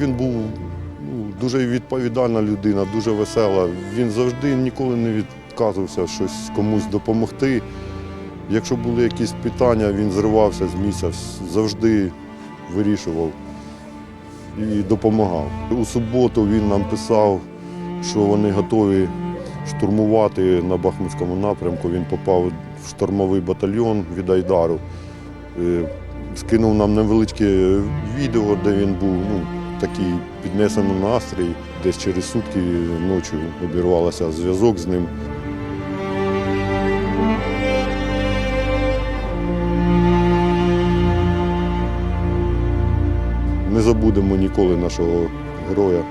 Він був ну, дуже відповідальна людина, дуже весела. Він завжди ніколи не відказувався щось комусь допомогти. Якщо були якісь питання, він зривався з місця, завжди вирішував і допомагав. У суботу він нам писав, що вони готові штурмувати на Бахмутському напрямку. Він попав в штурмовий батальйон від Айдару. Е, Скинув нам невеличке відео, де він був ну, такий піднесений настрій. Десь через сутки ночі обірвався зв'язок з ним. Не забудемо ніколи нашого героя.